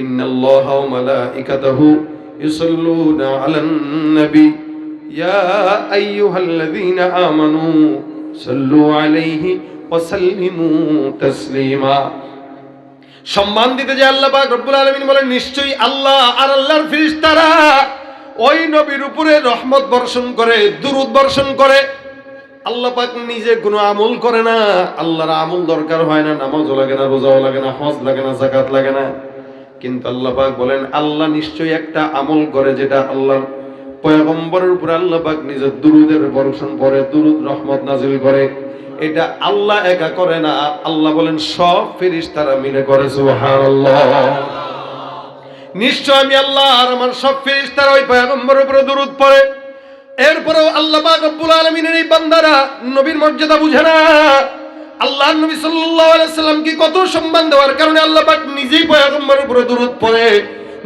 ইন্নাল্লাহ ওয়া মালাইকাতাহু ইউসাল্লুনা আলান নবী। ইয়া আইয়ুহাল্লাযীনা আমানু সাল্লু আলাইহি ওয়া সাল্লিমু তাসলিমা। সম্মান দিতে যে আল্লাহ পাক রব্বুল আলামিন বলেন, নিশ্চয়ই আল্লাহ আর আল্লাহর ফেরেশতারা ওই নবীর উপরে রহমত বর্ষণ করে, দুরুদ বর্ষণ করে। আল্লাহ পাক নিজে কোনো আমল করে না। আল্লাহর আমল দরকার হয় না, নামাজও লাগে না, রোজাও লাগে না, হজ লাগে না জাকাত লাগে না। কিন্তু আল্লাহ পাক বলেন, আল্লাহ নিশ্চয়ই একটা আমল করে যেটা আল্লাহর পয়গম্বরের উপরে আল্লাহ পাক নিজের দুরুদের বর্ষণ করে, দুরুদ রহমত নাজিল করে। এটা আল্লাহ একা করে না, আল্লাহ বলেন, সব ফেরেশতারা মিলে করে, সুবহানাল্লাহ। নিশ্চয় আমি আল্লাহ আর আমার সব ফেরেশতারা ওই পয়গম্বরের উপরে দুরুদ পড়ে। এরপরেও আল্লাহ পাক রব্বুল আলামিনের এই বান্দারা নবীর মর্যাদা বুঝে না। আল্লাহ নবী সাল্লাল্লাহু আলাইহি সাল্লাম কি কত সম্মান দেওয়ার কারণে আল্লাহ পাক নিজেই পয়গম্বরের উপরে দুরুদ পড়ে।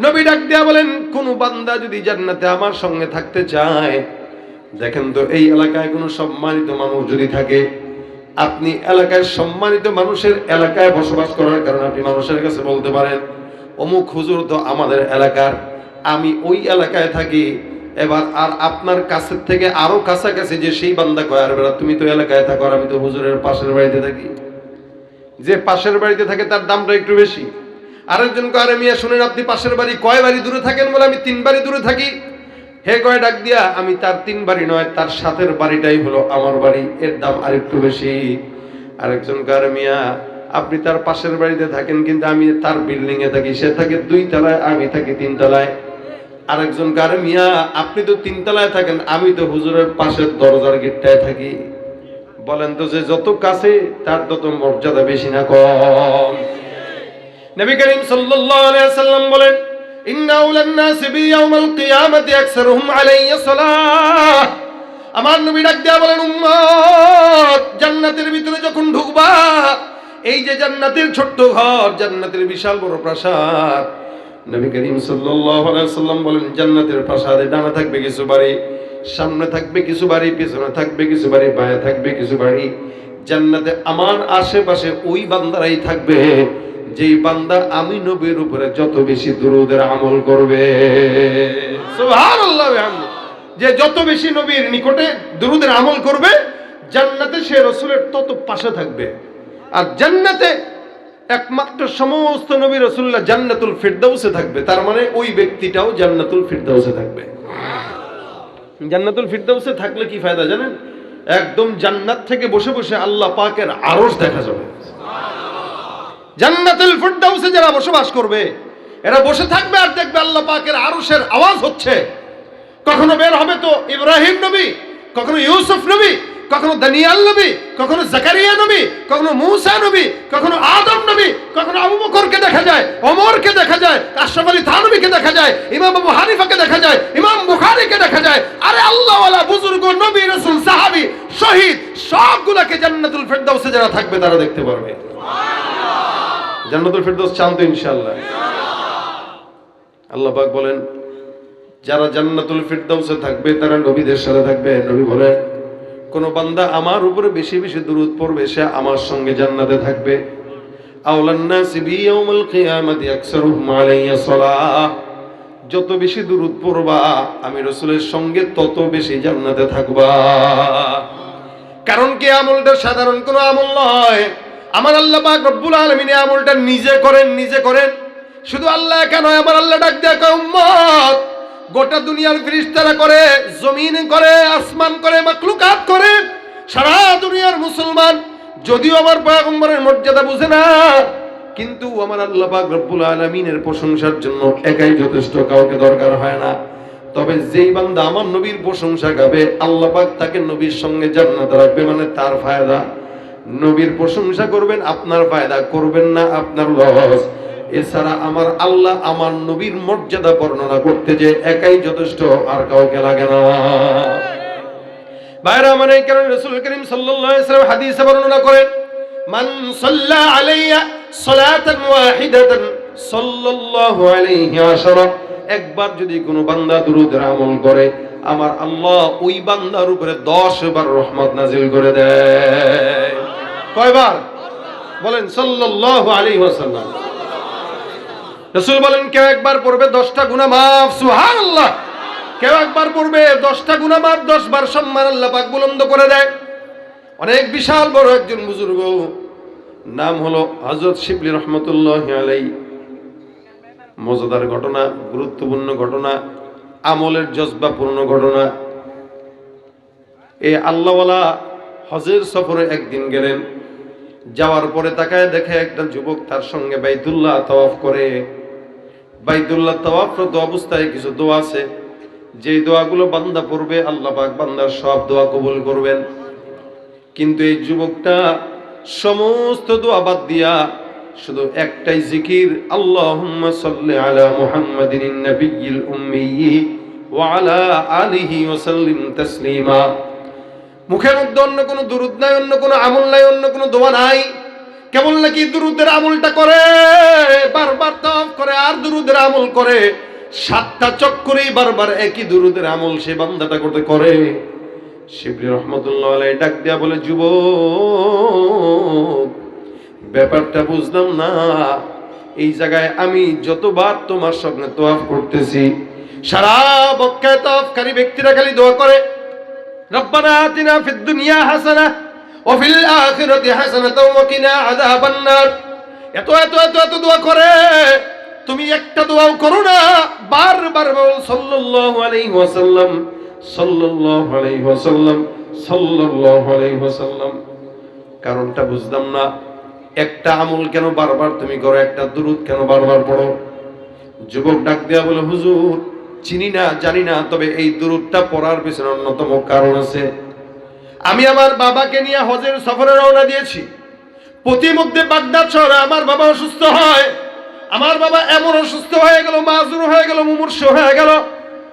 নবী ডাক দিয়া বলেন, কোন বান্দা যদি জান্নাতে আমার সঙ্গে থাকতে চায়, দেখেন তো এই এলাকায় কোনো সম্মানিত মানুষ যদি থাকে, আপনি এলাকায় সম্মানিত মানুষের এলাকায় বসবাস করার কারণে আপনি মানুষের কাছে বলতে পারেন, অমুক হুজুর তো আমাদের এলাকার, আমি ওই এলাকায় থাকি এবার আর আপনার কাছের থেকে আরও কাছাকাছি যে সেই বান্দা কয়, আর বেড়া তুমি তো এলাকায় থাকো আর আমি তো হুজুরের পাশের বাড়িতে থাকি। যে পাশের বাড়িতে থাকে তার দামটা একটু বেশি। আরেকজন কয়, আরে মিয়া, শুনেন আপনি পাশের বাড়ি কয় বাড়ি দূরে থাকেন বলে আমি তিন বাড়ি দূরে থাকি? হে কয়, ডাক দিয়া, আমি তার তিন বাড়ি নয়, তার সাথের বাড়িটাই হলো আমার বাড়ি, এর দাম আরেকটু বেশি। আরেকজন কয় মিয়া, আপনি তার পাশের বাড়িতে থাকেন, কিন্তু আমি তার বিল্ডিং এ থাকি, সে থাকে দুই তলায়, আমি থাকি তিন তলায়। আরেকজন কারে মিয়া, আপনি তো তিন তলায় থাকেন, আমি তো হুজুরের পাশের দরজার গেটটায় থাকি। বলেন তো যে, যত কাছে, তার তত মর্যাদা বেশি না কম। নবী করিম সাল্লাল্লাহু আলাইহি সাল্লাম বলেন আমার নবী দেয়া বলেন, উম্মত, জান্নাতের ভিতরে যখন ঢুকবা, এই যে জান্নাতের ছোট্ট ঘর, জান্নাতের বিশাল বড় প্রাসাদ নবী করিম সাল্লাম বলেন, জান্নাতের প্রাসাদে ডানা থাকবে কিছু বাড়ি, সামনে থাকবে কিছু বাড়ি, পিছনে থাকবে কিছু বাড়ি, বায়ে থাকবে কিছু বাড়ি। জান্নাতে আমার আশেপাশে ওই বান্দারাই থাকবে, যেই বান্দা আমি নবীর উপরে যত বেশি দুরুদের আমল করবে। যে যত বেশি নবীর নিকটে দুরুদের আমল করবে, জান্নাতে সে রসুলের তত পাশে থাকবে। আর জান্নাতে একমাত্র সমস্ত নবী রসুল্লাহ জান্নাতুল ফিরদাউসে থাকবে। তার মানে ওই ব্যক্তিটাও জান্নাতুল ফিরদাউসে থাকবে। জান্নাতুল ফিরদাউসে থাকলে কি ফায়দা জানেন? একদম জান্নাত থেকে বসে বসে আল্লাহ পাকের আরশ দেখা যাবে। জান্নাতুল ফিরদাউসে যারা বসবাস করবে, এরা বসে থাকবে আর দেখবে আল্লাহ পাকের আরশের আওয়াজ হচ্ছে। কখনো বের হবে তো ইব্রাহিম নবী, কখনো ইউসুফ নবী কখনো দানিয়াল নবী কখনো জাকারিয়া নবী কখনো মুসা নবী কখনো আদম নবী কখনো আবু বকরকে দেখা যায় ওমরকে দেখা যায় আশরাফ আলী থানবীকে দেখা যায় ইমাম আবু হানিফাকে দেখা যায় ইমাম বুখারীকে দেখা যায়। আরে আল্লাহ ওয়ালা বুজুর্গ নবী রাসূল সাহাবী শহীদ সবগুলোকে জান্নাতুল ফেরদাউসে যারা থাকবে তারা দেখতে পারবে। জান্নাতুল ফেরদাউস চান তো ইনশাআল্লাহ। আল্লাহ পাক বলেন যারা জান্নাতুল ফিরদাউসে থাকবে তারা নবীদের সাথে থাকবে। নবী বলে কোন বান্দা আমার উপরে বেশি বেশি দরুদ পড়বে, সে আমার সঙ্গে জান্নাতে থাকবে। যত বেশি দরুদ পড়বা, আমি রসুলের সঙ্গে তত বেশি জান্নাতে থাকবা। কারণ কি আমলটা সাধারণ কোনো আমল নয়। আমার আল্লাহ রব্বুল আলামিন আমলটা নিজে করেন নিজে করেন। শুধু আল্লাহ কেন আমার আল্লাহ ডাক দেয়া গোটা দুনিয়ার ফিরিস্তারা করে, জমিন করে, আসমান করে মাকলুকাত করে, সারা দুনিয়ার মুসলমান। যদিও আমার পয়গম্বরের মর্যাদা বুঝে না, কিন্তু আমার আল্লাহ পাক রব্বুল আলামিনের প্রশংসার জন্য একাই যথেষ্ট, কাউকে দরকার হয় না। তবে যেই বান্দা আমার নবীর প্রশংসা গাবে, আল্লাহ পাক তাকে নবীর সঙ্গে জান্নাত রাখবে মানে তার ফায়দা। নবীর প্রশংসা করবেন, আপনার ফায়দা করবেন না আপনার লস। এছাড়া আমার আল্লাহ আমার নবীর মর্যাদা বর্ণনা করতে যে একাই যথেষ্ট, আর কাউকে লাগে না। বাইরে মানে কেন রসুল করিম ওয়াসাল্লাম হাদিসে বর্ণনা করেন, মান সাল্লা আলাইয়া ওয়াহিদাতান সাল্লাল্লাহু আলাইহি আশারা। একবার যদি কোনো বান্দা দুরূদের আমল করে, আমার আল্লাহ ওই বান্দার উপরে 10 বার রহমত নাজিল করে দেয়। কয়বার? বলেন, সাল্লাল্লাহু আলাইহি ওয়াসাল্লাম। রসুল বলেন, কেউ একবার পড়বে দশটা গুণা মাফ। সুহান আল্লাহ কেউ একবার পড়বে দশটা গুণা মাফ দশ বার সম্মান আল্লাহ পাক বুলন্দ করে দেয়। অনেক বিশাল বড় একজন বুজুর্গ, নাম হলো হজরত শিবলি রহমতুল্লাহ আলাই মজাদার ঘটনা, গুরুত্বপূর্ণ ঘটনা, আমলের জজবাপূর্ণ ঘটনা। এ আল্লাহওয়ালা হজের সফরে একদিন গেলেন, যাওয়ার পরে তাকায় দেখে একটা যুবক তার সঙ্গে বাইতুল্লাহ তওয়াফ করে। বাইতুল্লাহ তওয়াফরত অবস্থায় কিছু দোয়া আছে। যেই দোয়াগুলো বান্দা পড়বে, আল্লাহ পাক বান্দার সব দোয়া কবুল করবেন। কিন্তু এই যুবকটা সমস্ত দোয়া বাদ দিয়া শুধু একটাই জিকির, আল্লাহুম্মা সাল্লি আলা মুহাম্মাদিন নবিয়্যিল উম্মি ওয়া আলা আলিহি ওয়া সাল্লিম তাসলিমা। মুখের মধ্যে অন্য কোনো দুরুদ নাই, অন্য কোনো আমল নাই, অন্য কোনো দোয়া নাই। কেবল নাকি দুরুদের আমলটা করে? বারবার তফ করে আর দুরুদের আমল করে। সাতটা চক্করেই বারবার একই দুরুদের আমল সে বান্দাটা করতে করে। শিবলি রহমতুল্লাহ আলাই ডাক দেয়া বলে যুব ব্যাপারটা বুঝলাম না। এই জায়গায় আমি যতবার তোমার সঙ্গে তোয়াফ করতেছি, সারা বক্কায় তোয়াফকারী ব্যক্তিরা খালি দোয়া করে, রব্বানা আতিনা ফিদ দুনিয়া হাসানা ও ফিল আখিরাতি হাসানাতাও ওয়া কিনা আযাবান নার এত এত এত এত দোয়া করে তুমি একটা দোয়াও করো না। বারবার বল সাল্লাল্লাহু আলাইহি ওয়াসাল্লাম, সাল্লাল্লাহু আলাইহি ওয়াসাল্লাম, সাল্লাল্লাহু আলাইহি ওয়াসাল্লাম। কারণটা বুঝলাম না। একটা আমল কেন বারবার তুমি করো, একটা দুরুদ কেন বারবার পড়ো? যুবক ডাক দেয়া বলে, হুজুর, চিনি না, জানি না, তবে এই দুরুদটা পড়ার পিছনে অন্যতম কারণ আছে। আমি আমার বাবাকে নিয়ে হজের সফরে রওনা দিয়েছি। প্রতিমধ্যে বাগদাদ শহরে আমার বাবা অসুস্থ হয়। আমার বাবা এমন অসুস্থ হয়ে গেল, মাজুর হয়ে গেল, মুমূর্ষ হয়ে গেল।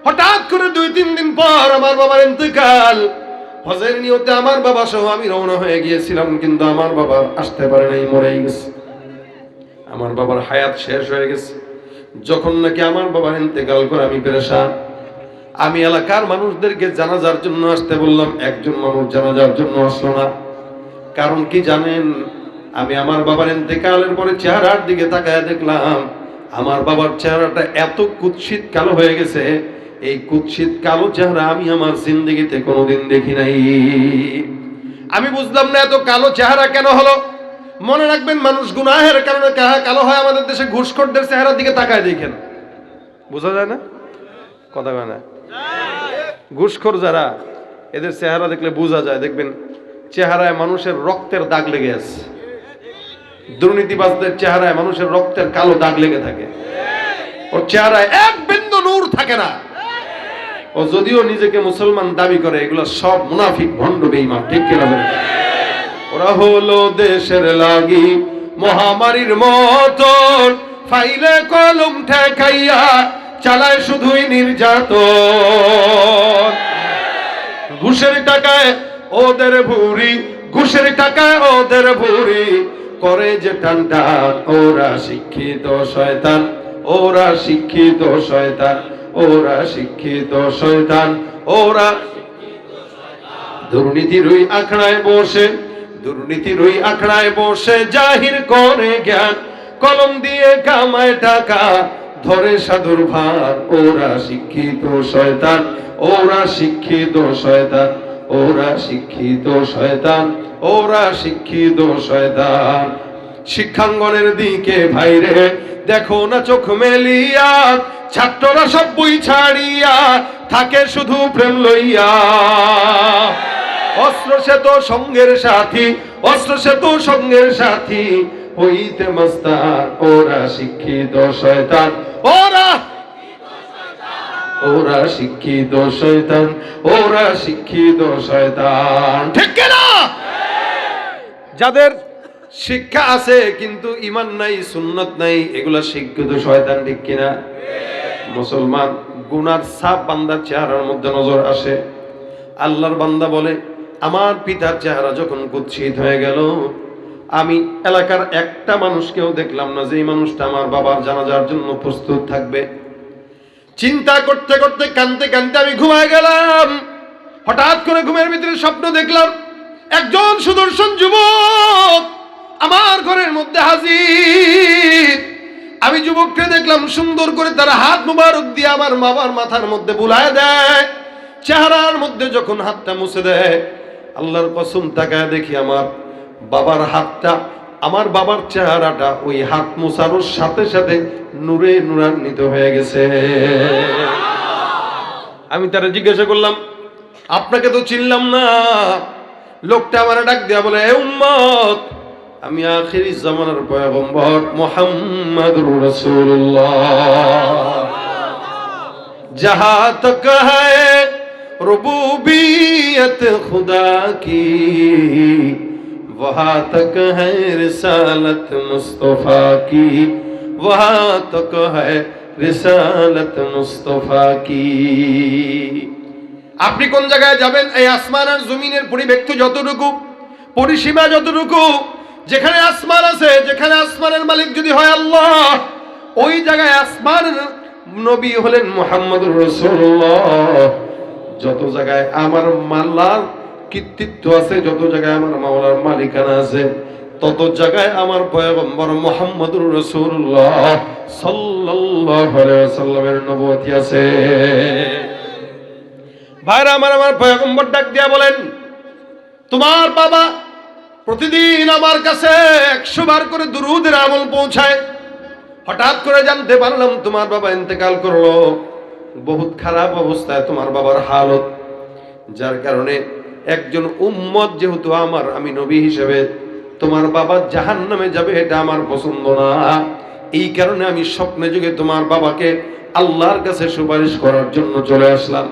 হঠাৎ করে দুই, তিন দিন পর আমার বাবার ইন্তেকাল। হজের নিয়তে আমার বাবা সহ আমি রওনা হয়ে গিয়েছিলাম, কিন্তু আমার বাবা আসতে পারে নাই মরেই গেছে। আমার বাবার হায়াত শেষ হয়ে গেছে। যখন নাকি আমার বাবার ইন্তেকাল করে আমি পেরেশান। আমি এলাকার মানুষদেরকে জানাজার জন্য আসতে বললাম, একজন মানুষ জানাজার জন্য আসলো না। কারণ কি জানেন, আমি আমার বাবার ইন্তেকালের পরে চেহারার দিকে তাকায় দেখলাম, আমার বাবার চেহারাটা এত কুৎসিত কালো হয়ে গেছে, এই কুৎসিত কালো চেহারা আমি আমার জিন্দগিতে কোনোদিন দেখি নাই। আমি বুঝলাম না এত কালো চেহারা কেন হলো। মনে রাখবেন, মানুষ গুনাহের কারণে কালো হয় আমাদের দেশে, ঘুষখোরদের চেহারার দিকে তাকায় দেখেন। বোঝা যায় না? কথা কয় না। ঘুষখোর যারা, এদের চেহারা দেখলে বোঝা যায়। দেখবেন, চেহারায় মানুষের রক্তের দাগ লেগে আছে। দুর্নীতিবাজদের চেহারায় মানুষের রক্তের কালো দাগ লেগে থাকে। ওর চেহারায় এক বিন্দু নূর থাকে না। ও যদিও নিজেকে মুসলমান দাবি করে, এগুলো সব মুনাফিক, ভণ্ড, বেঈমান, ঠিক কিনা? ওরা হলো দেশের লাগি, মহামারীর মতন। ফাইলে কলম ঠেকাইয়া চালায় শুধুই নির্যাতন। ঘুষের টাকায় ওদের ভুরি ঘুষের টাকায় ওদের ভুরি করে যে টান টান, ওরা শিক্ষিত শয়তান, ওরা শিক্ষিত শয়তান, ওরা শিক্ষিত শয়তান, ওরা দুর্নীতির ওই আখড়ায় বসে, দুর্নীতির ওই আখড়ায় বসে, জাহির করে জ্ঞান, কলম দিয়ে কামায় টাকা ধরে সাধুর ভার, ওরা শিক্ষিত শয়তান, ওরা শিক্ষিত শয়তান, ওরা শিক্ষিত শয়তান, ওরা শিক্ষিত শয়তান। শিক্ষাঙ্গনের দিকে ভাইরে, দেখো না চোখ মেলিয়া, ছাত্ররা সব বই ছাড়িয়া থাকে শুধু প্রেম লইয়া। অস্ত্র সে তো সঙ্গের সাথী অস্ত্র সে তো সঙ্গের সাথী হইতে মাস্তান, ওরা শিক্ষিত শয়তান। ওরা ওরা শিক্ষিত শয়তান, ওরা শিক্ষিত শয়তান। ঠিক না? যাদের শিক্ষা আছে, কিন্তু ইমান নাই, সুন্নত নাই, এগুলা শিক্ষিত শয়তান, ঠিক কিনা মুসলমান, গুনার সাপ বান্দার চেহারার মধ্যে নজর আসে। আল্লাহর বান্দা বলে, আমার পিতার চেহারা যখন কুৎসিত হয়ে গেল আমি এলাকার একটা মানুষকেও দেখলাম না যে মানুষটা আমার বাবার জানাজার জন্য প্রস্তুত থাকবে। চিন্তা করতে করতে কানতে কানতে আমি ঘুমায় গেলাম। হঠাৎ করে ঘুমের ভিতরে স্বপ্ন দেখলাম, একজন সুদর্শন যুবক আমার ঘরের মধ্যে হাজির। আমি যুবককে দেখলাম সুন্দর করে তারা হাত মুবারক দিয়ে আমার বাবার মাথার মধ্যে বুলায় দেয়। চেহারার মধ্যে যখন হাতটা মুছে দেয়, আল্লাহর কসম তাকায় দেখি আমার বাবার হাতটা, আমার বাবার চেহারাটা ওই হাত মোছানোর সাথে সাথে নূরে নূরান্বিত হয়ে গেছে। আমি তারা জিজ্ঞাসা করলাম, আপনাকে তো চিনলাম না। লোকটা আমার ডাক দেয়া বলে উম্মত, আমি আখেরি জামানার পয়গম্বর মোহাম্মদুর রাসূলুল্লাহ। যাহা তক হ্যায় রুবুবিয়ত খুদা কি وہاں تک ہے رسالت مصطفیٰ کی وہاں تک ہے رسالت مصطفیٰ کی আপনি কোন জায়গায় যাবেন? এই আসমান আর জমিনের পরিব্যক্ত যতটুকু, পরিসীমা যতটুকু, যেখানে আসমান আছে, যেখানে আসমানের মালিক যদি হয় আল্লাহ, ওই জায়গায় আসমান নবী হলেন মোহাম্মদ রসুল্লাহ যত জায়গায় আমার মাল্লার কৃতিত্ব আছে, যত জায়গায় আমার মাওলার মালিকানা আছে, তত জায়গায় আমার পয়গম্বর মোহাম্মদুর রসুল্লাহ ওয়াসাল্লামের নবুয়তি আছে। ভাইরা, আমার আমার পয়গম্বর ডাক দিয়া বলেন, তোমার বাবা প্রতিদিন আমার কাছে একশো বার করে দুরুদের আমল পৌঁছায়। হঠাৎ করে জানতে পারলাম তোমার বাবা ইন্তেকাল করল। বহুত খারাপ অবস্থায় তোমার বাবার হালত, যার কারণে একজন উম্মত যেহেতু আমার, আমি নবী হিসেবে, তোমার বাবা জাহান নামে যাবে এটা আমার পছন্দ না। এই কারণে আমি স্বপ্নে যুগে তোমার বাবাকে আল্লাহর কাছে সুপারিশ করার জন্য চলে আসলাম।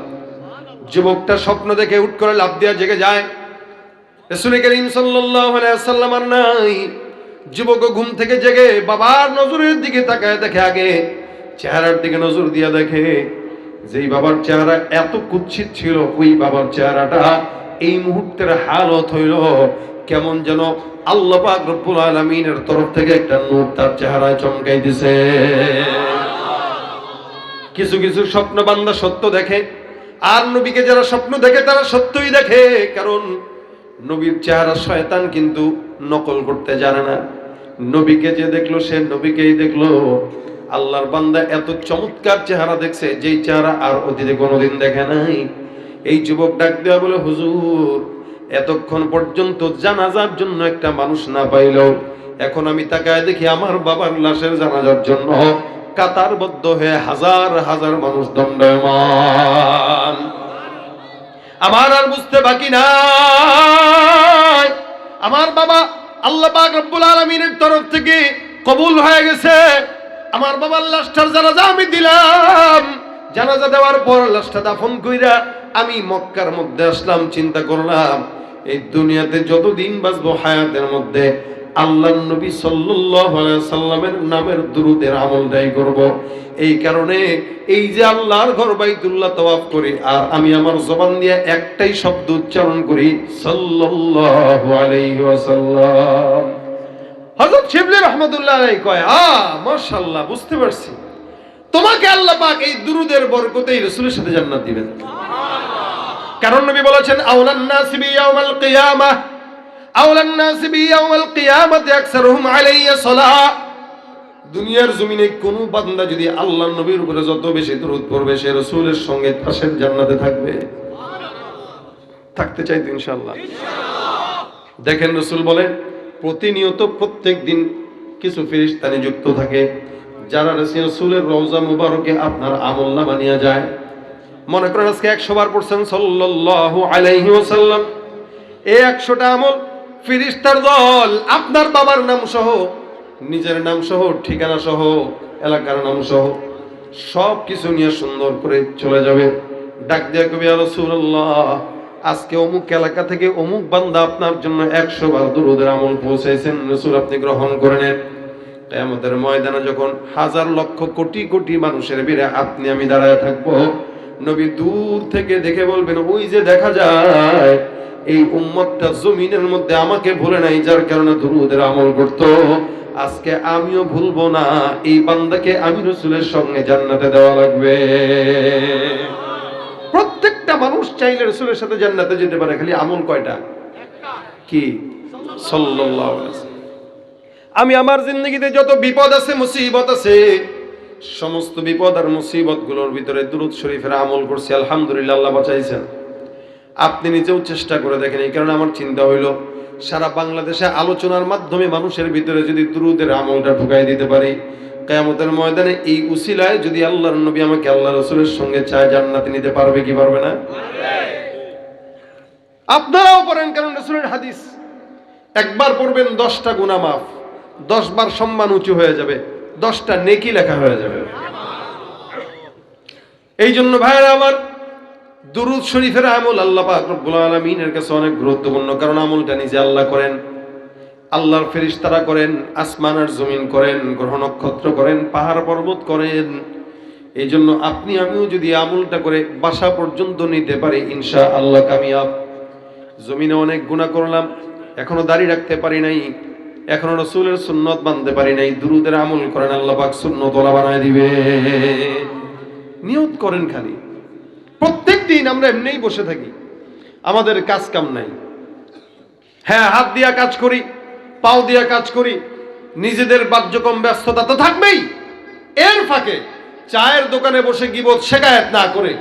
যুবকটা স্বপ্ন দেখে উঠ করে লাভ দিয়া জেগে যায়। ওয়াসাল্লাম আর নাই। যুবক ঘুম থেকে জেগে বাবার নজরের দিকে তাকায় দেখে আগে, চেহারার দিকে নজর দিয়া দেখে, যেই বাবার চেহারা এত কুৎসিত ছিল, ওই বাবার চেহারাটা এই মুহূর্তের হালত হইল কেমন যেন আল্লাহ পাক রব্বুল আলামিনের তরফ থেকে একটা নূর তার চেহারায় চমকাই দিছে। কিছু কিছু স্বপ্ন বান্দা সত্য দেখে, আর নবীকে যারা স্বপ্ন দেখে তারা সত্যই দেখে, কারণ নবীর চেহারা শয়তান কিন্তু নকল করতে জানে না। নবীকে যে দেখল, সে নবীকেই দেখল। আল্লাহর বান্দা এত চমৎকার চেহারা দেখছে, যেই চেহারা আর অতীতে কোনোদিন দেখে নাই। এই যুবক ডাক দেওয়া বলে, হুজুর, এতক্ষণ পর্যন্ত জানাজার জন্য একটা মানুষ না পাইলেও এখন আমি তাকায় দেখি আমার বাবার লাশের জানাজার জন্য কাতারবদ্ধ হয়ে হাজার হাজার মানুষ দণ্ডায়মান। আমার আর বুঝতে বাকি নাই। আমার বাবা আল্লাহ পাক রব্বুল আলামিনের তরফ থেকে কবুল হয়ে গেছে। আমার বাবার লাশটার জানাজা আমি দিলাম। জানাজা দেওয়ার পর লাশটা দাফন কইরা আমি মক্কার মধ্যে আসলাম, চিন্তা করলাম, এই দুনিয়াতে যতদিন বাঁচবো হায়াতের মধ্যে আল্লাহ নবী সাল্লামের নামের দুরুদের আমলটাই করব। এই কারণে এই যে আল্লাহর ঘর বাইতুল্লাহ তওয়াফ করি, আর আমি আমার জবান দিয়ে একটাই শব্দ উচ্চারণ করি ওয়াসাল্লাম। হযরত শিবলি রহমাতুল্লাহ কয় আ মাশাআল্লাহ, বুঝতে পারছি। তোমাকে আল্লাহ পাক এই দুরুদের বরকতেই রসুলের সাথে জান্নাত দিবেন। কারণ নবী বলেছেন আউলান নাসিবি ইয়াউমাল কিয়ামাহ আউলান নাসিবি ইয়াউমাল কিয়ামাতি আকসারুহুম আলাইয়া সালাহ। দুনিয়ার জমিনে কোন বান্দা যদি আল্লাহ নবীর উপরে যত বেশি দরুদ পড়বে, সে রাসূলের সঙ্গে পাশের জান্নাতে থাকবে। থাকতে চাইতো ইনশাআল্লাহ। দেখেন রসুল বলেন, প্রতিনিয়ত প্রত্যেক দিন কিছু ফেরিস্তা নিযুক্ত থাকে। যারা রসুলের রওজা মুবারকে আপনার আমল নামা নিয়ে যায়। মনে করেন আজকে একশো বার পড়ছেন, সাল্লাল্লাহু আলাইহি ওয়াসাল্লাম। এই একশোটা আমল ফিরিস্তার দল, আপনার বাবার নাম সহ, নিজের নাম সহ, ঠিকানা সহ, এলাকার নাম সহ সব কিছু নিয়ে সুন্দর করে চলে যাবে। ডাক দেয়া কবি রসুল্লাহ আজকে অমুক এলাকা থেকে অমুক বান্দা আপনার জন্য একশো বার দুরুদের আমল পৌঁছাইছেন। রসুল আপনি গ্রহণ করে নেন। আমাদের ময়দানে যখন হাজার লক্ষ কোটি কোটি মানুষের ভিড়ে আপনি আমি দাঁড়ায় থাকব, নবী দূর থেকে দেখে বলবেন, ওই যে দেখা যায়, এই উম্মতটা জমিনের মধ্যে আমাকে ভুলে নাই, যার কারণে দুরুদের আমল করতো। আজকে আমিও ভুলবো না, এই বান্দাকে আমি রসুলের সঙ্গে জান্নাতে দেওয়া লাগবে। প্রত্যেকটা মানুষ চাইলে রসুলের সাথে জান্নাতে যেতে পারে, খালি আমল কয়টা? কি? সাল্লাল্লাহু আলাইহি। আমি আমার জিন্দগিতে যত বিপদ আছে, মুসিবত আছে, সমস্ত বিপদ আর মুসিবতগুলোর ভিতরে দুরুদ শরীফের আমল করছি, আলহামদুলিল্লাহ, আল্লাহ বাঁচাইছেন। আপনি নিজেও চেষ্টা করে দেখেন, এই কারণে আমার চিন্তা হইল, সারা বাংলাদেশে আলোচনার মাধ্যমে মানুষের ভিতরে যদি দুরুদের আমলটা ঢুকাই দিতে পারি, কেয়ামতের ময়দানে এই উসিলায় যদি আল্লাহর নবী আমাকে আল্লাহ রসুলের সঙ্গে চায়, জান্নাতে নিতে পারবে কি পারবে না? আপনারাও পড়েন, কারণ রসুলের হাদিস, একবার পড়বেন, দশটা গুণা মাফ। দশ বার সম্মান উঁচু হয়ে যাবে, দশটা নেকি লেখা হয়ে যাবে। এই জন্য ভাইয়েরা আমার দুরুদ শরীফের আমল আল্লাহ আলামিনের কাছে অনেক গুরুত্বপূর্ণ, কারণ আমলটা নিজে আল্লাহ করেন, আল্লাহর ফেরেশতারা করেন, আসমান আর জমিন করেন, গ্রহ নক্ষত্র করেন, পাহাড় পর্বত করেন। এই জন্য আপনি, আমিও যদি আমলটা করে বাসা পর্যন্ত নিতে পারি ইনশা আল্লাহ কামিয়াব। জমিনে অনেক গুণা করলাম, এখনও দাড়ি রাখতে পারি নাই এখনও রসুলের সুন্নত বানতে পারি নাই, দুরুদের আমল করেন, আল্লাহ পাক সুন্নত ওলা বানায় দিবে। নিয়ত করেন খালি। প্রত্যেক দিন আমরা এমনিই বসে থাকি। আমাদের কাজ কাম নাই। হ্যাঁ হাত দিয়া কাজ করি, পাও দিয়া কাজ করি, নিজেদের বাহ্যকম ব্যস্ততা তো থাকবেই। এর ফাঁকে চায়ের দোকানে বসে গিবত শেখায়ত না করে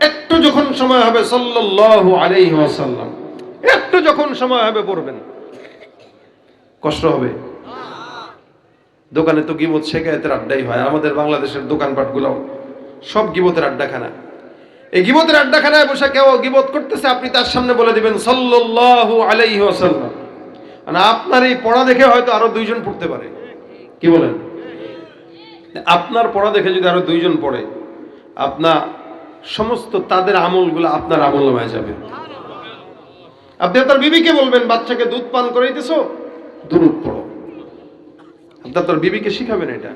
একটু যখন সময় হবে সাল্লাল্লাহু আলাইহি একটু যখন সময় হবে পড়বেন। কষ্ট হবে। দোকানে তো গিবত শেখায়তের আড্ডাই হয়, আমাদের বাংলাদেশের দোকানপাটগুলো সব গিবতের আড্ডাখানা। এই গিবতের আড্ডাখানায় বসে কেউ গিবত করতেছে, আপনি তার সামনে বলে দিবেন আলাইহি ওয়াসাল্লাম। মানে আপনার এই পড়া দেখে হয়তো আরও দুইজন পড়তে পারে। কি বলেন? আপনার পড়া দেখে যদি আরও দুইজন পড়ে আপনার সমস্ত তাদের আমলগুলো আপনার আমল হয়ে যাবে। আপনি আপনার বিবিকে বলবেন, বাচ্চাকে দুধ পান করাইতেছো? দুরুদ পড়ো। আপনার তোর বিবিকে শিখাবেন এটা।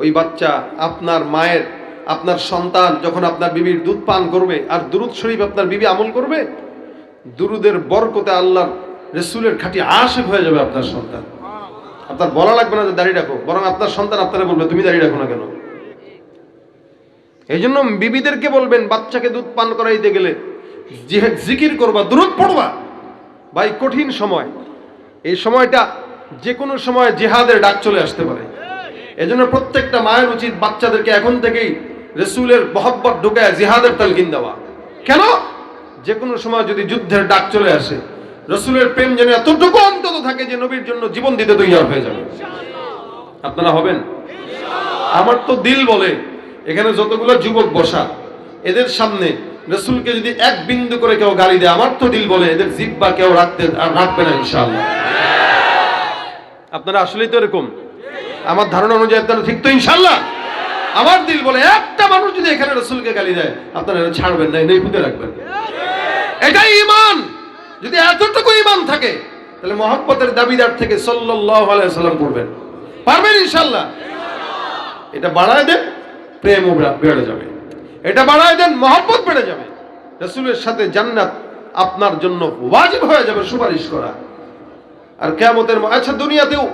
ওই বাচ্চা আপনার মায়ের, আপনার সন্তান যখন আপনার বিবির দুধ পান করবে, আর দুরুদ শরীফ আপনার বিবি আমল করবে, দুরুদের বরকতে আল্লাহর রসুলের খাঁটি আশেক হয়ে যাবে আপনার সন্তান। আপনার বলা লাগবে না যে দাড়ি রাখো, বরং আপনার সন্তান আপনারা বলবে, তুমি দাড়ি রাখো না কেন? এই জন্য বিবিদেরকে বলবেন, বাচ্চাকে দুধ পান করাইতে গেলে জিকির করবা, দুরুদ পড়বা। ভাই, কঠিন সময়। এই সময়টা যে কোনো সময় জেহাদের ডাক চলে আসতে পারে। এজন্য প্রত্যেকটা মায়ের উচিত বাচ্চাদেরকে এখন থেকেই রসুলের মহব্বত ঢুকায় জিহাদের তালকিন দেওয়া। কেন? যে কোনো সময় যদি যুদ্ধের ডাক চলে আসে, রসুলের প্রেম যেন এতটুকু অন্তত থাকে যে নবীর জন্য জীবন দিতে তৈরি হয়ে যাবে। আপনারা হবেন? আমার তো দিল বলে, এখানে যতগুলো যুবক বসা, এদের সামনে রসুলকে যদি এক বিন্দু করে কেউ গালি দেয়, আমার তো দিল বলে, এদের জিব্বা কেউ রাখতে রাখবে না ইনশাআল্লাহ। আপনারা আসলেই তো এরকম। আমার ধারণা অনুযায়ী আপনারা ঠিক তো ইনশাল্লাহ আমার দিল বলে একটা মানুষ যদি এখানে রসুলকে গালি দেয়, আপনারা ছাড়বেন না এনেই পুঁতে রাখবেন। এটাই ইমান যদি এতটুকু ইমান থাকে, তাহলে মহব্বতের দাবিদার থেকে সাল্লাল্লাহু আলাইহি সাল্লাম করবেন পারবেন ইনশাল্লাহ এটা বাড়ায় দেন, প্রেম বেড়ে যাবে। এটা বাড়ায় দেন, মহব্বত বেড়ে যাবে। রসুলের সাথে জান্নাত আপনার জন্য ওয়াজিব হয়ে যাবে, সুপারিশ করা। আর কেয়ামতের আচ্ছা দুনিয়াতেও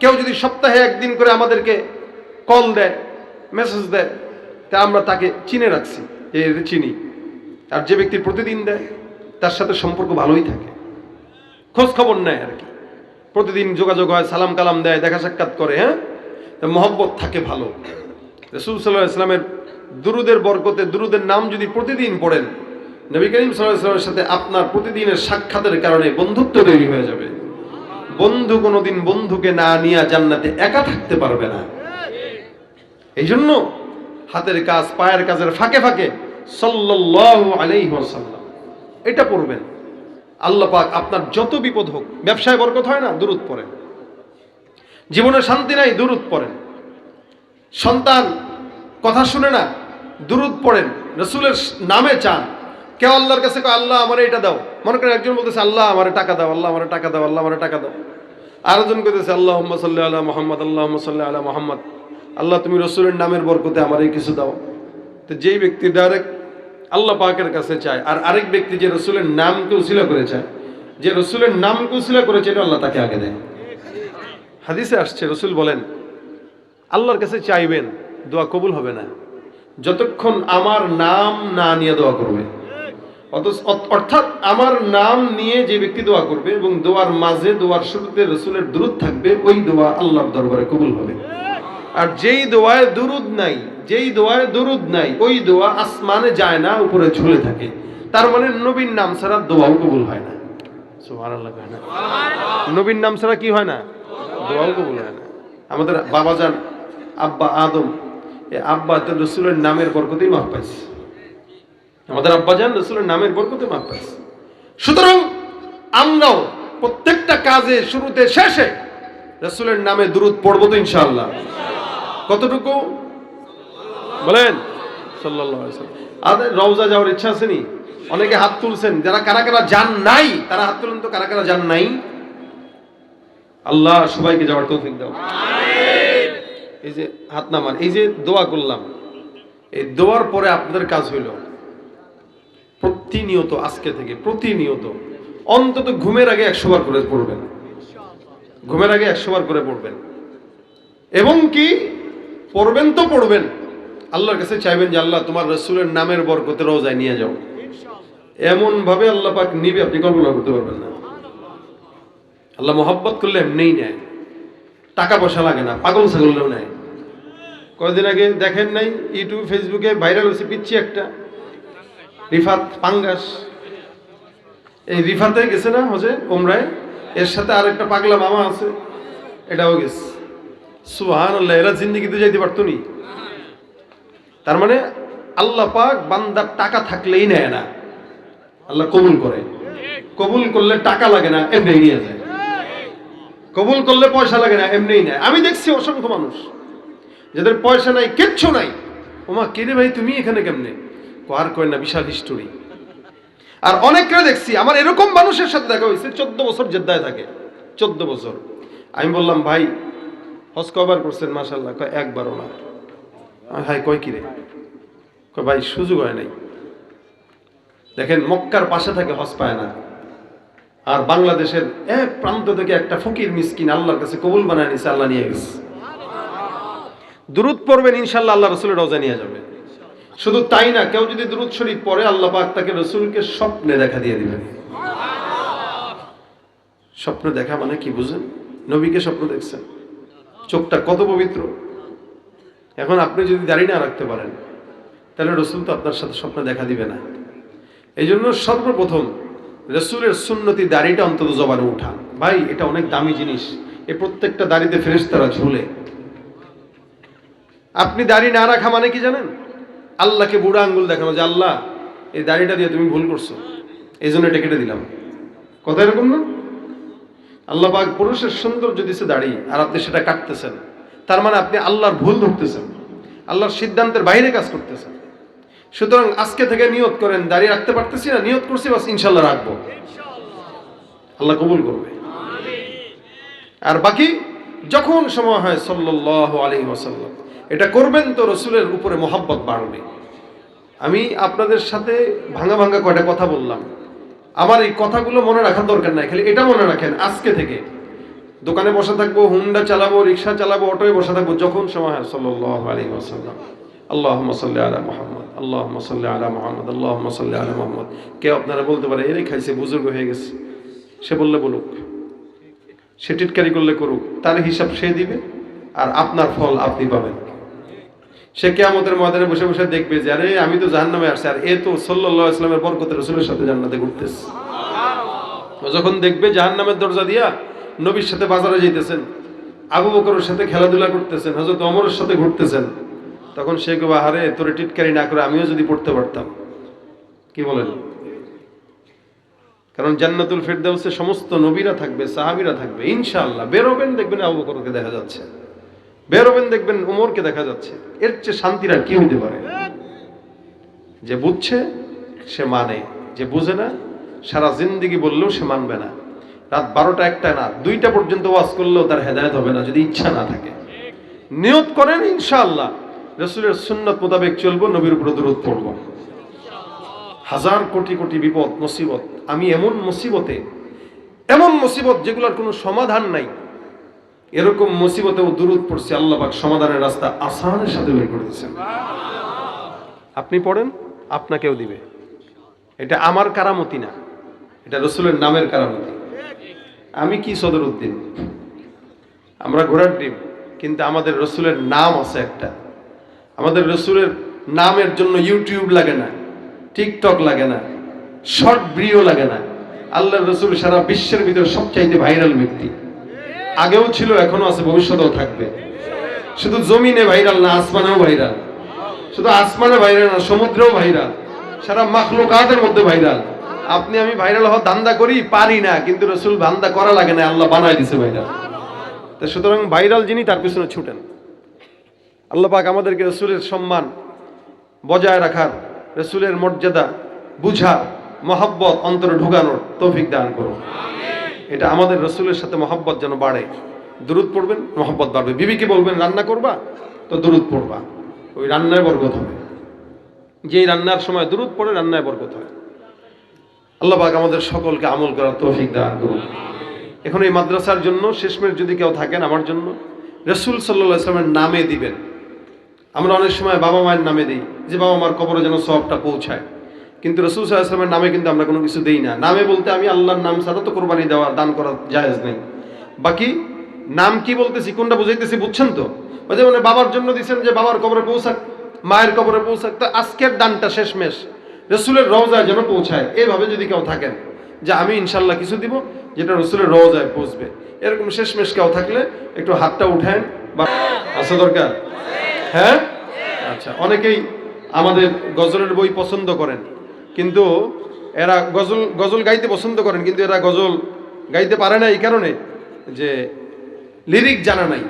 কেউ যদি সপ্তাহে একদিন করে আমাদেরকে কল দেয়, মেসেজ দেয়, তা আমরা তাকে চিনে রাখছি এর চিনি। আর যে ব্যক্তি প্রতিদিন দেয়, তার সাথে সম্পর্ক ভালোই থাকে। খোঁজ খবর নেয় আর কি। প্রতিদিন যোগাযোগ হয়, সালাম কালাম দেয়, দেখা সাক্ষাৎ করে হ্যাঁ? মহব্বত থাকে ভালো। রসুল সাল্লাহ ইসলামের দুরুদের বরকতে, দুরুদের নাম যদি প্রতিদিন পড়েন, নবী করিম সাল্লাহ ইসলামের সাথে আপনার প্রতিদিনের সাক্ষাতের কারণে বন্ধুত্ব তৈরি হয়ে যাবে। বন্ধু কোনোদিন বন্ধুকে না নিয়ে জান্নাতে একা থাকতে পারবে না। এই জন্য হাতের কাজ, পায়ের কাজের ফাঁকে ফাঁকে ওয়াসাল্লাম এটা পড়বেন আল্লাহ পাক আপনার যত বিপদ হোক, ব্যবসায় বরকত হয় না দূরত পড়েন জীবনে শান্তি নাই দূরত পড়েন সন্তান কথা শুনে না, দুরুদ পড়েন, রসুলের নামে চান। কেউ আল্লাহর কাছে কয়, আল্লাহ, আমার এটা দাও। মনে করেন একজন বলতেছে, আল্লাহ, আমার টাকা দাও, আল্লাহ, আমার টাকা দাও, আল্লাহ, আমার টাকা দাও। আরেকজন কইতেছে আল্লাহ সাল্লাহ আল্লাহ মোহাম্মদ আল্লাহ সাল্লাহ আল্লাহ মোহাম্মদ। আল্লাহ, তুমি রসুলের নামের বরকতে আমার এই কিছু দাও। তো যেই ব্যক্তি ডাইরেক্ট আল্লাহ পাকের কাছে চায়, আর আরেক ব্যক্তি যে রসুলের নামকে উসিলা করে চায়, যে রসুলের নামকে উসিলা করেছে, এটা আল্লাহ তাকে আগে দেয়। হাদিসে আসছে, রসুল বলেন, আল্লাহর কাছে চাইবেন, দোয়া কবুল হবে না। যতক্ষণ আমার নাম না নিয়ে দোয়া করবে। অর্থাৎ আমার নাম নিয়ে যে ব্যক্তি দোয়া করবে এবং দোয়ার মাঝে দোয়ার শুরুতে রসুলের দূরত থাকবে, ওই দোয়া আল্লাহর দরবারে কবুল হবে। আর যেই দোয়ায় দুরুদ নাই, যেই দোয়ায় দুরুদ নাই, ওই দোয়া আসমানে যায় না, উপরে ঝুলে থাকে। তার মানে নবীন নাম ছাড়া দোয়াও কবুল হয় না। নবীন নাম ছাড়া কি হয় না? দোয়াও কবুল হয় না। আমাদের বাবাজান আব্বা আদম আব্বা তো রসুলের নামের বরকতেই মাফ পাইছে। আমাদের আব্বাজান রসুলের নামের বরকতে পাইছে সুতরাং আমরাও প্রত্যেকটা কাজে শুরুতে শেষে রসুলের নামে দুরুদ পড়ব তো ইনশাআল্লাহ। কতটুকু? বলেন। আর রওজা যাওয়ার ইচ্ছা আছে নি? অনেকে হাত তুলছেন যারা কারা কারা যান নাই তারা হাত তুলেন তো কারা কারা যান নাই? আল্লাহ সবাইকে যাওয়ার তৌফিক দাও। এই যে হাত নামান এই যে দোয়া করলাম এই দোয়ার পরে আপনাদের কাজ হইল। প্রতিনিয়ত আজকে থেকে, প্রতিনিয়ত। অন্তত ঘুমের আগে একশো বার করে পড়বেন। ঘুমের আগে একশো বার করে পড়বেন। এবং কি? পড়বেন তো পড়বেন। আল্লাহর কাছে চাইবেন যে, আল্লাহ, তোমার রসুলের নামের বরকতে রোজায় নিয়ে যাও। এমন ভাবে আল্লাহ পাক নিবে, আপনি কল্পনা করতে পারবেন না। আল্লাহ মোহাব্বত করলে এমনিই নেয়। টাকা পয়সা লাগে না, পাগল ছাগলেও নেয়। কয়েকদিন আগে দেখেন নাই, ইউটিউব, ফেসবুকে ভাইরাল হয়েছে পিচ্ছি একটা। রিফাত পাঙ্গাস। এই রিফাতে গেছে না হজে ওমরায় এর সাথে আর একটা পাগলা মামা আছে, এটাও গেছে। সুহান আল্লাহ এরা জিন্দিগিতে যাইতে পারতো নি। তার মানে আল্লাহ পাক বান্দার টাকা থাকলেই নেয় না। আল্লাহ কবুল করে। কবুল করলে টাকা লাগে না, এমনি নিয়ে যায়। কবুল করলে পয়সা লাগে না এমনিই নেয়। আমি দেখছি অসংখ্য মানুষ, যাদের পয়সা নাই, কিচ্ছু নাই। ওমা, কেরে ভাই, তুমি এখানে কেমনে? আর কয় না বিশাল হিস্টোরি আর অনেককে দেখছি, আমার এরকম মানুষের সাথে দেখা হয়েছে, চোদ্দ বছর জেদ্দায় থাকে, চোদ্দ বছর। আমি বললাম, ভাই, হজ কবার করছেন মাসাল্লাহ কয়, একবারও না। হাই কয় কিরে? কয়, ভাই, সুযোগ হয় নাই। দেখেন, মক্কার পাশে থাকে, হজ পায় না। আর বাংলাদেশের এক প্রান্ত থেকে একটা ফকির মিসকিন আল্লাহর কাছে কবুল বানায় নিছে, আল্লাহ নিয়ে গেছে। দুরুদ পড়বেন ইনশাল্লাহ আল্লাহ রসুলের রোজা নিয়ে যাবে। শুধু তাই না, কেউ যদি দুরুদ শরীফ পড়ে, আল্লাহ পাক তাকে রসুলকে স্বপ্নে দেখা দিয়ে দিবেন। স্বপ্ন দেখা মানে কি বুঝেন? নবীকে স্বপ্ন দেখছেন। চোখটা কত পবিত্র। এখন আপনি যদি দাড়ি না রাখতে পারেন, তাহলে রসুল তো আপনার সাথে স্বপ্ন দেখা দিবে না। এই জন্য সর্বপ্রথম রসুলের সুন্নতি দাড়িটা অন্তত জবানে উঠান। ভাই, এটা অনেক দামি জিনিস। এ প্রত্যেকটা দাড়িতে ফেরেশতারা ঝুলে। আপনি দাড়ি না রাখা মানে কি জানেন? আল্লাহকে বুড়া আঙ্গুল দেখানো যে আল্লাহ এই দাড়িটা দিয়ে তুমি ভুল করছ। এই জন্য এটা কেটে দিলাম। কথা এরকম না? আল্লাহ পাক পুরুষের সৌন্দর্য দিছে দাড়ি আর আপনি সেটা কাটতেছেন তার মানে আপনি আল্লাহর ভুল ধরতেছেন আল্লাহর সিদ্ধান্তের বাইরে কাজ করতেছেন। সুতরাং আজকে থেকে নিয়ত করেন দাঁড়িয়ে রাখতে পারতেছি না নিয়ত করছি বাস ইনশাল্লাহ রাখব। আল্লাহ কবুল করবে। আর বাকি যখন সময় হয় সাল্লাহ আলী ওসাল্লাম এটা করবেন তো রসুলের উপরে মোহাব্বত বাড়বে। আমি আপনাদের সাথে ভাঙা ভাঙা কয়টা কথা বললাম। আমার এই কথাগুলো মনে রাখার দরকার নাই, খালি এটা মনে রাখেন, আজকে থেকে। দোকানে বসে থাকব, হুন্ডা চালাবো, রিক্সা চালাবো, অটোয় বসে থাকব, যখন সময় হয় সাল্লাহ আলী ওসাল্লাম আল্লাহ সাল্লি আলা মোহাম্মদ আল্লাহ সাল্লি আলা মোহাম্মদ আল্লাহ সাল্লি আলা মোহাম্মদ। কেউ আপনারা বলতে পারে, এরে খাইছে, বুজুর্গ হয়ে গেছে। সে বললে বলুক, সে টিটকারি করলে করুক, তার হিসাব সে দিবে, আর আপনার ফল আপনি পাবেন। সে কেয়ামতের ময়দানে বসে বসে দেখবে যে আরে আমি তো জাহান্নামে আসছি। আর এ তো সাল্লাহ ইসলামের বরকতের রসুলের সাথে জান্নাতে ঘুরতেছে। যখন দেখবে জাহান্নামের দরজা দিয়া নবীর সাথে বাজারে যাইতেছেন আবু বকরের সাথে খেলাধুলা করতেছেন হজরত অমরের সাথে ঘুরতেছেন তখন সে কেউ আহারে তোরে টিটকারি না করে আমিও যদি পড়তে পারতাম। কি বলেন? কারণ জান্নাতুল ফেরদাউসে সমস্ত নবীরা থাকবে সাহাবিরা থাকবে ইনশাআল্লাহ। বেরোবেন দেখবেন আবু বকরকে দেখা যাচ্ছে। বেরোবেন, দেখবেন উমরকে দেখা যাচ্ছে। এর চেয়ে শান্তির আর কি হইতে পারে? যে বুঝছে, সে মানে। যে বুঝে না, সারা জিন্দিগি বললেও সে মানবে না। রাত বারোটা একটা না, দুইটা পর্যন্ত ওয়াজ করলেও তার হেদায়ত হবে না, যদি ইচ্ছা না থাকে। নিয়ত করেন, ইনশাআল্লাহ। রসুলের সুন্নত মোতাবেক চলবো, নবীর উপরে দূরত পড়ব। হাজার কোটি কোটি বিপদ, মুসিবত। আমি এমন মুসিবতে, এমন মুসিবত যেগুলোর কোনো সমাধান নাই। এরকম মুসিবতেও দূরত পড়ছে, আল্লাহ পাক সমাধানের রাস্তা আসানের সাথে বের করে দিচ্ছেন আপনি পড়েন, আপনাকেও দিবে। এটা আমার কারামতি না, এটা রসুলের নামের কারামতি। আমি কি সদর উদ্দিন? আমরা ঘোড়ার ডিম, কিন্তু আমাদের রসুলের নাম আছে একটা। আমাদের রসুলের নামের জন্য ইউটিউব লাগে না, টিকটক লাগে না, শর্ট ভিডিও লাগে না। আল্লাহ রসুল সারা বিশ্বের ভিতরে সবচাইতে ভাইরাল ব্যক্তি। আগেও ছিল, এখনও আছে, ভবিষ্যতেও থাকবে। শুধু জমিনে ভাইরাল না, আসমানেও ভাইরাল। শুধু আসমানে ভাইরাল না, সমুদ্রেও ভাইরাল। সারা মাখলুকাতের মধ্যে ভাইরাল। আপনি আমি ভাইরাল হওয়ার ধান্দা করি, পারি না, কিন্তু রসুল ধান্দা করা লাগে না, আল্লাহ বানাই দিছে ভাইরাল। তা সুতরাং ভাইরাল যিনি, তার পিছনে ছুটেন। আল্লাহ পাক আমাদেরকে রসুলের সম্মান বজায় রাখার, রসুলের মর্যাদা বুঝা মহাব্বত অন্তরে ঢুকানোর তৌফিক দান করুন। এটা আমাদের রসুলের সাথে মহব্বত যেন বাড়ে। দূরত পড়বেন, মহব্বত বাড়বে। বিবিকে বলবেন, রান্না করবা? তো দূরত পড়বা। ওই রান্নায় বরকত হবে। যেই রান্নার সময় দূরত পড়ে, রান্নায় বরকত হয়। আল্লাহ আমাদের সকলকে আমল করার তৌফিক দান করুন। এখন এই মাদ্রাসার জন্য, শেষমেশ যদি কেউ থাকেন আমার জন্য, রসুল সাল্লাহ ইসলামের নামে দিবেন। আমরা অনেক সময় বাবা মায়ের নামে দিই, যে বাবা মার কবরে যেন সবটা পৌঁছায়। কিন্তু রসুল সাল্লাহ ইসলামের নামে কিন্তু আমরা কোনো কিছু দিই না। নামে বলতে আমি আল্লাহর নাম ছাড়া তো কোরবানি দেওয়া, দান করা জায়েজ নেই। বাকি নাম কি বলতেছি, কোনটা বুঝাইতেছি বুঝছেন তো? যে মানে বাবার জন্য দিচ্ছেন যে বাবার কবরে পৌঁছাক, মায়ের কবরে পৌঁছাক, তো আজকের দানটা শেষমেশ রসুলের রওজায় যেন পৌঁছায়। এইভাবে যদি কেউ থাকেন যে আমি ইনশাল্লাহ কিছু দিব, যেটা রসুলের রওজায় পৌঁছবে। এরকম শেষমেশ কেউ থাকলে একটু হাতটা উঠায়েন বা আসা দরকার? হ্যাঁ? আচ্ছা অনেকেই আমাদের গজলের বই পছন্দ করেন। কিন্তু এরা গজল গজল গাইতে পছন্দ করেন, কিন্তু এরা গজল গাইতে পারে না এই কারণে যে লিরিক জানা নাই।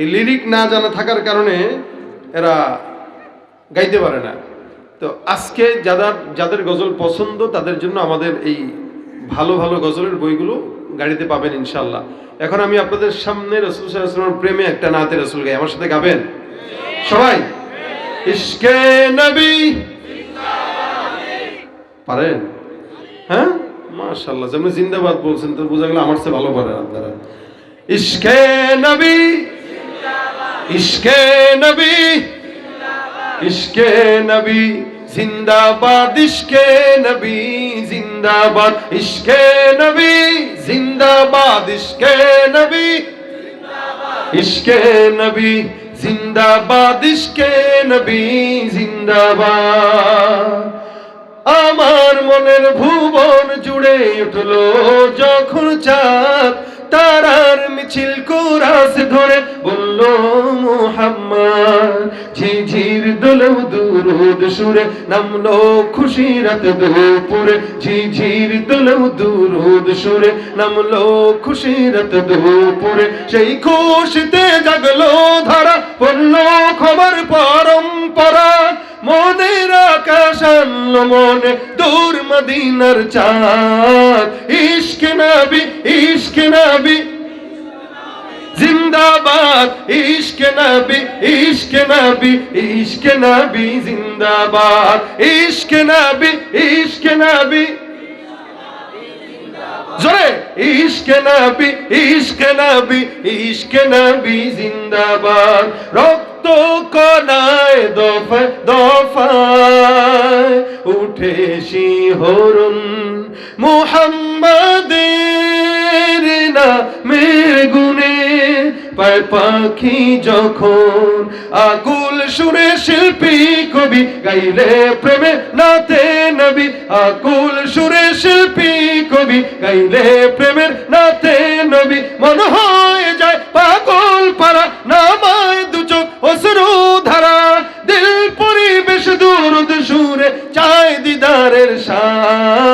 এই লিরিক না জানা থাকার কারণে এরা গাইতে পারে না। তো আজকে যাদের যাদের গজল পছন্দ, তাদের জন্য আমাদের এই ভালো ভালো গজলের বইগুলো গাড়িতে পাবেন ইনশাল্লাহ এখন আমি আপনাদের সামনে রসুল সাল্লামের প্রেমে একটা নাতে রসুল গাই। আমার সাথে গাবেন? সবাই? ইশকে নবী পারেন? হ্যাঁ? মাশাল্লাহ যেমন জিন্দাবাদ বলছেন, তো বোঝা গেল আমার চেয়ে ভালো পারেন আপনারা। ইশকে নবী ইশকে নবী ইশকে নবী, জিন্দাবাদ, ইশকে নবী, জিন্দাবাদ, ইশকে নবী, জিন্দাবাদ, ইশকে নবী ইশকে নবী, জিন্দাবাদ, ইশকে নবী, জিন্দাবাদ। আমার মনের ভুবন জুড়ে উঠল যখন চাঁদ, তারার মিছিল কোরাস ধরে বলল, মোহাম্মদ, ঝিঝির দোলও দুরুদ সুরে নামলো খুশি রাত দুপুরে। ঝিঝির দোলও দুরুদ সুরে নামলো খুশি রাত দুপুরে। সেই খুশিতে জাগলো ধারা পড়ল খবর পরম্পরা মনের আকাশ আনলো মনে, দূর মদিনার চাঁদ। ইশকে নাবি ইশকে নাবি। জিন্দাবাদ, ইশকে নাবি ইশকে নাবি ইশকে নাবি, জিন্দাবাদ। ইশকে নাবি, ইশকে নবী। জোরে। ইশকে নবী ইশকে নবী ইশকে নবী জিন্দাবাদ। রক্ত কনায় দফায় দফায় উঠে শিহরুন। মুহাম্মাদের নামের গুণে পায় পাখি যখন আকুল সুরে শিল্পী কবি, গাইলে প্রেমে নাতে নবী। আকুল সুরে শিল্পী কবি, গাইলে প্রেমের নাতে নবী। মন হয়ে যায় পাগল পারা নামায় দু চোখ অসরু ধারা। দিল পরিবেশ দুরুদ সুরে চায় দিদারের ইশক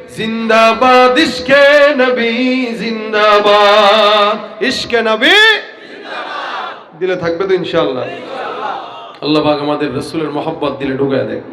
জিন্দাবাদ, ইশক নবী, জিন্দাবাদ। ইশক নবী দিলে থাকবে তো ইনশাআল্লাহ। আল্লাহ পাক আমাদের রসুলের মোহাব্বত দিলে ঢুকায় দেয়।